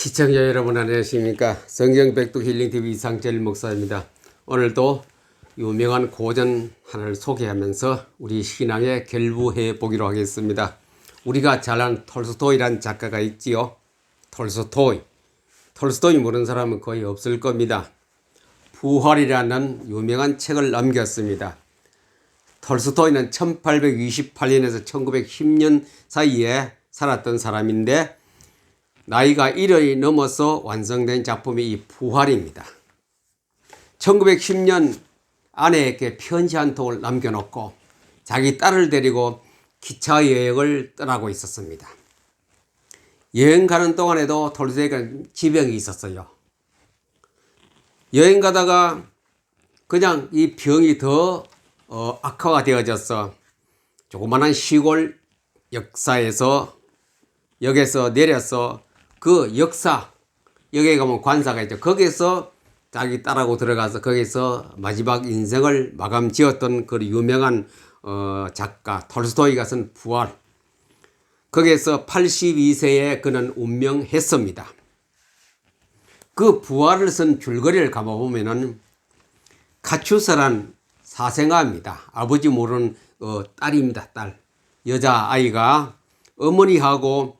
시청자 여러분 안녕하십니까 성경 백두 힐링 TV 이상철 목사입니다. 오늘도 유명한 고전 하나를 소개하면서 우리 신앙에 결부해 보기로 하겠습니다. 우리가 잘 아는 톨스토이란 작가가 있지요. 톨스토이. 톨스토이 모르는 사람은 거의 없을 겁니다. 부활이라는 유명한 책을 남겼습니다. 톨스토이는 1828년에서 1910년 사이에 살았던 사람인데 나이가 1이 넘어서 완성된 작품이 이 부활입니다. 1910년 아내에게 편지 한 통을 남겨놓고 자기 딸을 데리고 기차 여행을 떠나고 있었습니다. 여행 가는 동안에도 톨스토이가 지병이 있었어요. 여행 가다가 그냥 이 병이 더 어, 악화가 되어져서 조그마한 시골 역사에서 역에서 내려서 그 역사 여기에 가면 관사가 있죠. 거기서 자기 딸하고 들어가서 거기서 마지막 인생을 마감 지었던 그 유명한 어, 작가 톨스토이가 쓴 부활. 거기에서 82세에 그는 운명했습니다. 그 부활을 쓴 줄거리를 가보면은 카츄사란 사생아입니다. 아버지 모르는 어, 딸입니다. 딸. 여자 아이가 어머니하고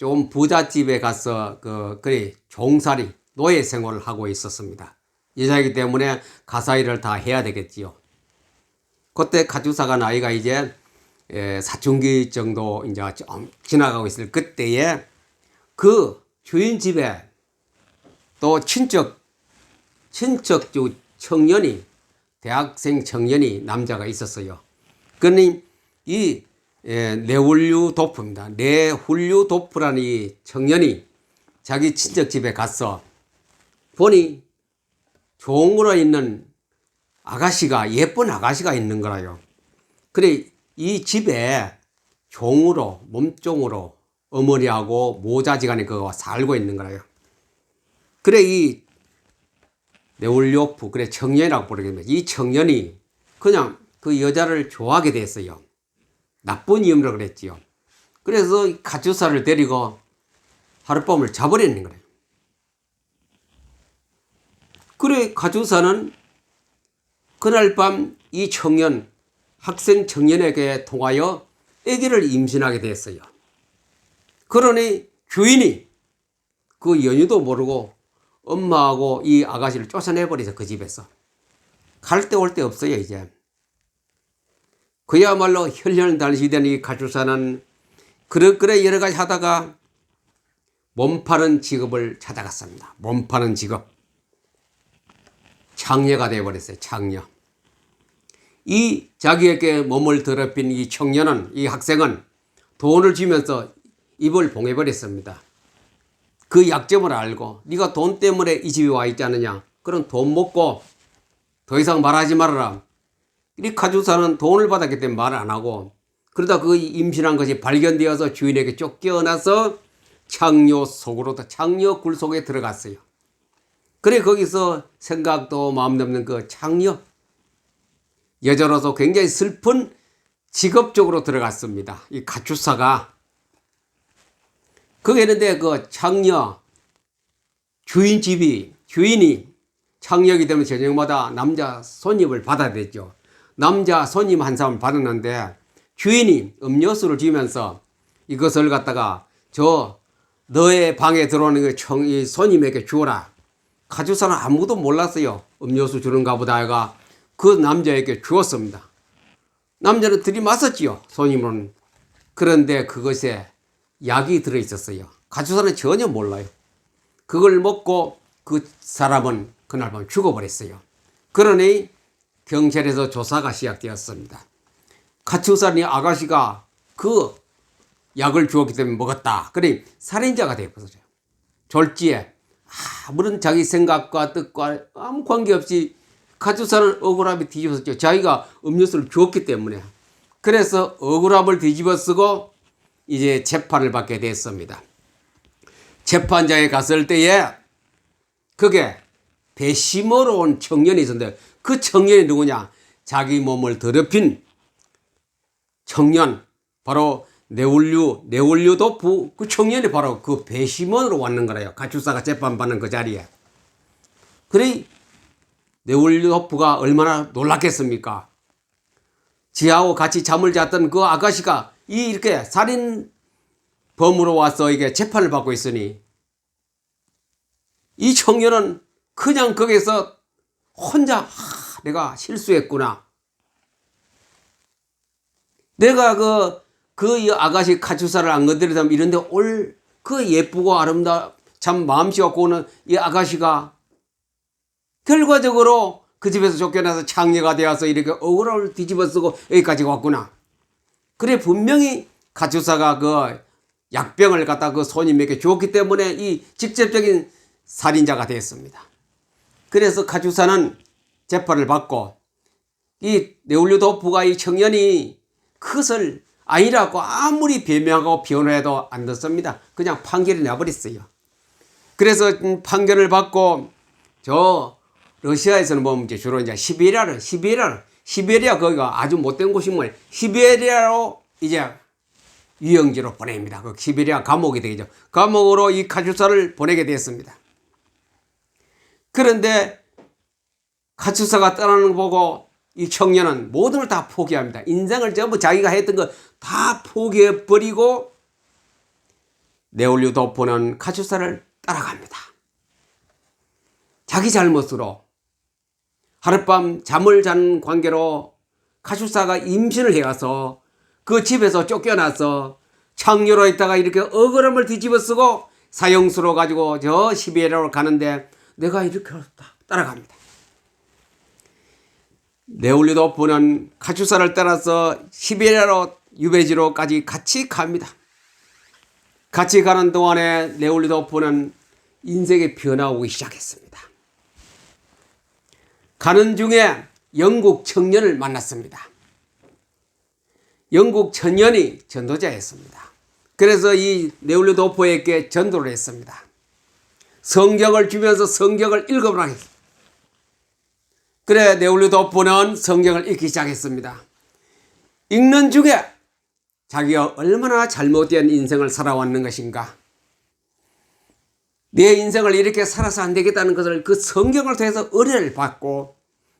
좀 부잣집에 가서 그 그래 종살이 노예 생활을 하고 있었습니다. 여자이기 때문에 가사 일을 다 해야 되겠지요. 그때 가주사가 나이가 이제 에, 사춘기 정도 이제 좀 지나가고 있을 그때에 그 주인 집에 또 친척 친척 주 청년이 대학생 청년이 남자가 있었어요. 그러니 이 예, 네훌류 도프입니다. 네훌류 도프라는 이 청년이 자기 친척 집에 가서 보니 종으로 있는 아가씨가 예쁜 아가씨가 있는 거라요. 그래 이 집에 종으로 몸종으로 어머니하고 모자지간에 그거 살고 있는 거라요. 그래 이 네올리오프 그래 청년이라고 부르겠습니다. 이 청년이 그냥 그 여자를 좋아하게 됐어요. 나쁜 이유로 그랬지요. 그래서 가주사를 데리고 하룻밤을 자버리는 거예요. 그래 가주사는 그날 밤 이 청년 학생 청년에게 통하여 아기를 임신하게 됐어요. 그러니 주인이 그 연유도 모르고 엄마하고 이 아가씨를 쫓아내버리죠 그 집에서 갈데올데 없어요 이제 그야말로 혈혈단시된 이 가주사는 그럭그래 여러 가지 하다가 몸 파는 직업을 찾아갔습니다. 몸 파는 직업. 창녀가 되어버렸어요. 창녀. 이 자기에게 몸을 더럽힌 이 청년은, 이 학생은 돈을 주면서 입을 봉해버렸습니다. 그 약점을 알고 네가 돈 때문에 이 집에 와 있지 않느냐. 그럼 돈 먹고 더 이상 말하지 말아라. 이 가주사는 돈을 받았기 때문에 말안 하고 그러다 그 임신한 것이 발견되어서 주인에게 쫓겨나서 창녀 속으로 창녀 굴 속에 들어갔어요. 그래 거기서 생각도 마음도 없는 그 창녀 여자로서 굉장히 슬픈 직업적으로 들어갔습니다. 이 가축사가 거기 있는데 그 창녀 주인 집이 주인이 창녀이기 때문에 저녁마다 남자 손님을 받아야 되죠. 남자 손님 한 사람 받았는데 주인이 음료수를 주면서 이것을 갖다가 저 너의 방에 들어오는 그 청, 이 손님에게 주어라. 가주사는 아무도 몰랐어요. 음료수 주는가 보다 해가 그 남자에게 주었습니다. 남자는 들이마셨지요. 손님은. 그런데 그것에 약이 들어있었어요. 가주사는 전혀 몰라요. 그걸 먹고 그 사람은 그날 밤 죽어버렸어요. 그러니 경찰에서 조사가 시작되었습니다. 가치우사니 아가씨가 그 약을 주었기 때문에 먹었다. 그래 살인자가 되어버렸어요. 졸지에 아무런 자기 생각과 뜻과 아무 관계없이 가주사는 억울함이 뒤집어쓰죠. 자기가 음료수를 주었기 때문에. 그래서 억울함을 뒤집어 쓰고 이제 재판을 받게 됐습니다. 재판장에 갔을 때에 그게 배심으로 온 청년이 있었는데 그 청년이 누구냐? 자기 몸을 더럽힌 청년, 바로 네올류 네올류도 부, 그 청년이 바로 그 배심원으로 왔는 거래요. 가출사가 재판받는 그 자리에. 그래 네올류도프가 얼마나 놀랐겠습니까? 지하고 같이 잠을 잤던 그 아가씨가 이 이렇게 살인 범으로 와서 이게 재판을 받고 있으니 이 청년은 그냥 거기서 혼자 하, 내가 실수했구나. 내가 그, 그 아가씨 카투사를 안 건드리다면 이런데 올 그 예쁘고 아름다 참 마음씨가 고는 이 아가씨가 결과적으로 그 집에서 쫓겨나서 창녀가 되어서 이렇게 억울함을 뒤집어 쓰고 여기까지 왔구나. 그래 분명히 가주사가 그 약병을 갖다 그 손님에게 줬기 때문에 이 직접적인 살인자가 되었습니다. 그래서 가주사는 재판을 받고 이 네올류도프가 이 청년이 그것을 아니라고 아무리 변명하고 변호해도 안 듣습니다. 그냥 판결이 나버렸어요. 그래서 음, 판결을 받고 저 러시아에서는 보면 이제 주로 이제 시베리아를 시베리아 시베리아 거기가 아주 못된 곳이 뭐예요? 시베리아로 이제 유영지로 보냅니다. 그 시베리아 감옥이 되죠. 감옥으로 이 카주사를 보내게 되었습니다. 그런데 카주사가 떠나는 거 보고 이 청년은 모든 걸 다 포기합니다. 인생을 전부 자기가 했던 거 다 포기해 버리고 네올류 도포는 카주사를 따라갑니다. 자기 잘못으로 하룻밤 잠을 잔 관계로 카주사가 임신을 해가서 그 집에서 쫓겨나서 창녀로 있다가 이렇게 억울함을 뒤집어 쓰고 사형수로 가지고 저 시베리아로 가는데 내가 이렇게 따라갑니다. 네올리도프는 카주사를 따라서 시베리아로 유배지로까지 같이 갑니다. 같이 가는 동안에 네올리도프는 인생의 변화가 오기 시작했습니다. 가는 중에 영국 청년을 만났습니다. 영국 청년이 전도자였습니다. 그래서 이 네올리도프에게 전도를 했습니다. 성경을 주면서 성경을 읽어보라. 그래 네올리 도프는 성경을 읽기 시작했습니다. 읽는 중에 자기가 얼마나 잘못된 인생을 살아왔는 것인가. 내 인생을 이렇게 살아서 안 되겠다는 것을 그 성경을 통해서 은혜를 받고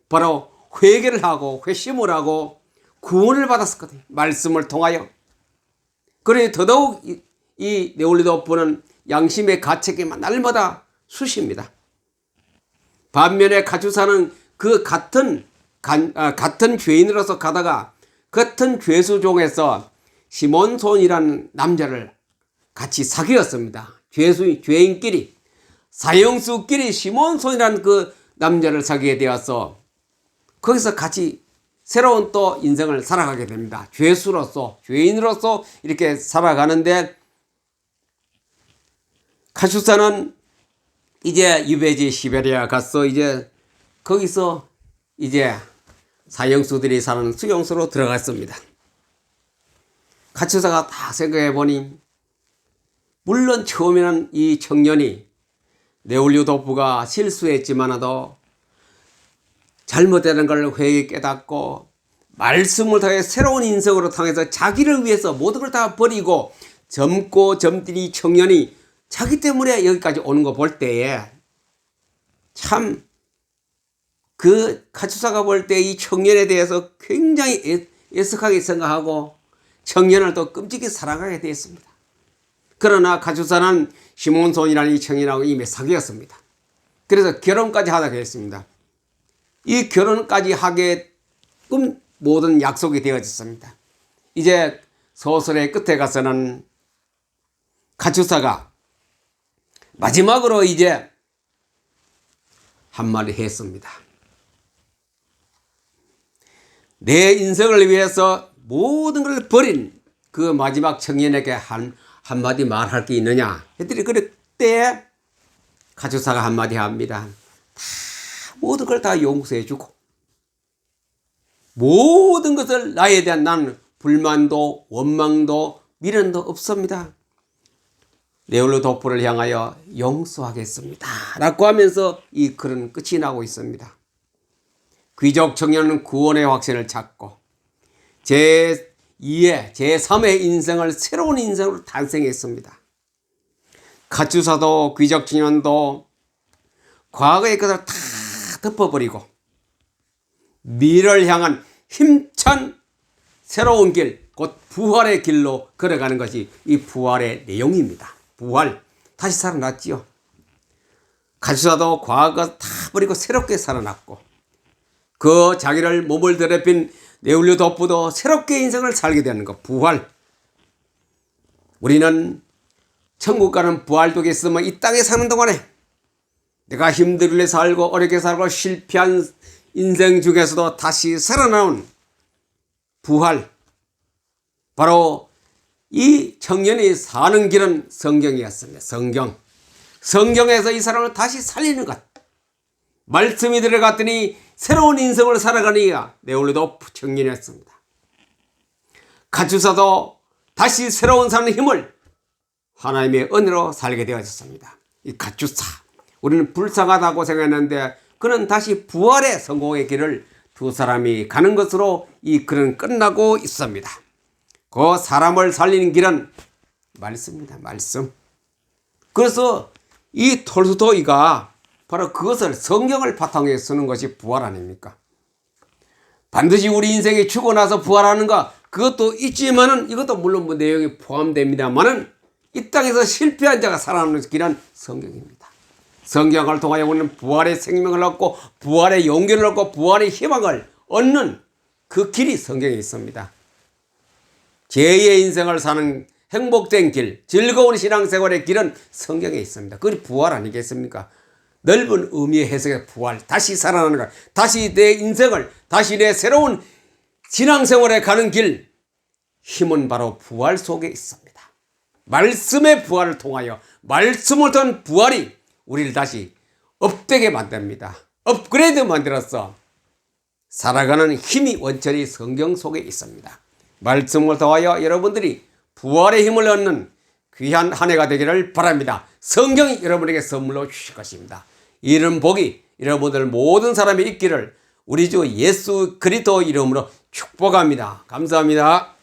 바로 회개를 하고 회심을 하고 구원을 받았었거든요. 말씀을 통하여. 그래 더더욱 이, 이 네올리도프는 양심의 가책에만 날마다 수십니다. 반면에 가주사는 그 같은 간, 아, 같은 죄인으로서 가다가 같은 죄수 중에서 시몬손이라는 남자를 같이 사귀었습니다. 죄수 죄인끼리 사형수끼리 시몬손이라는 그 남자를 사귀게 되어서 거기서 같이 새로운 또 인생을 살아가게 됩니다. 죄수로서 죄인으로서 이렇게 살아가는데 카슈사는 이제 유배지 시베리아 가서 이제 거기서 이제 사형수들이 사는 수용소로 들어갔습니다. 카츠사가 다 생각해 보니 물론 처음에는 이 청년이 네올리도프가 실수했지만도 잘못되는 걸 회개 깨닫고 말씀을 통해 새로운 인생으로 통해서 자기를 위해서 모든 걸 다 버리고 젊고 젊들이 청년이 자기 때문에 여기까지 오는 거 볼 때에 참그 카츠사가 볼 때 이 청년에 대해서 굉장히 애석하게 생각하고 청년을 또 끔찍이 사랑하게 되었습니다. 그러나 가주사는 시몬손이라는 이 청년하고 이미 사귀었습니다. 그래서 결혼까지 하게 됐습니다. 이 결혼까지 하게끔 모든 약속이 되어졌습니다. 이제 소설의 끝에 가서는 가주사가 마지막으로 이제 한마디 했습니다. 내 인생을 위해서 모든 걸 버린 그 마지막 청년에게 한 한마디 말할 게 있느냐 했더니 그때 가주사가 한마디 합니다. 다 모든 걸 다 용서해 주고 모든 것을 나에 대한 나는 불만도 원망도 미련도 없습니다. 네올로 도프를 향하여 용서하겠습니다. 라고 하면서 이 글은 끝이 나고 있습니다. 귀족 청년은 구원의 확신을 찾고 제 2의 제3의 인생을 새로운 인생으로 탄생했습니다. 가추사도 귀족 진연도 과거의 것을 다 덮어버리고 미래를 향한 힘찬 새로운 길, 곧 부활의 길로 걸어가는 것이 이 부활의 내용입니다. 부활, 다시 살아났지요. 가주사도 과거 다 버리고 새롭게 살아났고 그 자기를 몸을 더럽힌 네울류 덕부도 새롭게 인생을 살게 되는 것, 부활. 우리는 천국 가는 부활독에 있으면 이 땅에 사는 동안에 내가 힘들게 살고 어렵게 살고 실패한 인생 중에서도 다시 살아나온 부활. 바로 이 청년이 사는 길은 성경이었습니다. 성경. 성경에서 이 사람을 다시 살리는 것. 말씀이 들어갔더니 새로운 인생을 살아가니 네올리도 청년이었습니다. 가주사도 다시 새로운 사는 힘을 하나님의 은혜로 살게 되어졌습니다. 이 가주사. 우리는 불쌍하다고 생각했는데 그는 다시 부활의 성공의 길을 두 사람이 가는 것으로 이 글은 끝나고 있습니다. 그 사람을 살리는 길은 말씀입니다. 말씀. 그래서 이 톨스토이가 바로 그것을 성경을 바탕에 쓰는 것이 부활 아닙니까? 반드시 우리 인생이 죽고 나서 부활하는가 그것도 있지만은 이것도 물론 뭐 내용이 포함됩니다만은 이 땅에서 실패한 자가 살아나는 길은 성경입니다. 성경을 통하여 우리는 부활의 생명을 얻고 부활의 용기를 얻고 부활의 희망을 얻는 그 길이 성경에 있습니다. 제2의 인생을 사는 행복된 길, 즐거운 신앙생활의 길은 성경에 있습니다. 그게 부활 아니겠습니까? 넓은 의미의 해석의 부활, 다시 살아나는 것, 다시 내 인생을, 다시 내 새로운 신앙생활에 가는 길, 힘은 바로 부활 속에 있습니다. 말씀의 부활을 통하여, 말씀을 통한 부활이 우리를 다시 업되게 만듭니다. 업그레이드 만들어서 살아가는 힘이 원천이 성경 속에 있습니다. 말씀을 통하여 여러분들이 부활의 힘을 얻는 귀한 한 해가 되기를 바랍니다. 성경이 여러분에게 선물로 주실 것입니다. 이런 복이 여러분들 모든 사람이 있기를 우리 주 예수 그리스도 이름으로 축복합니다. 감사합니다.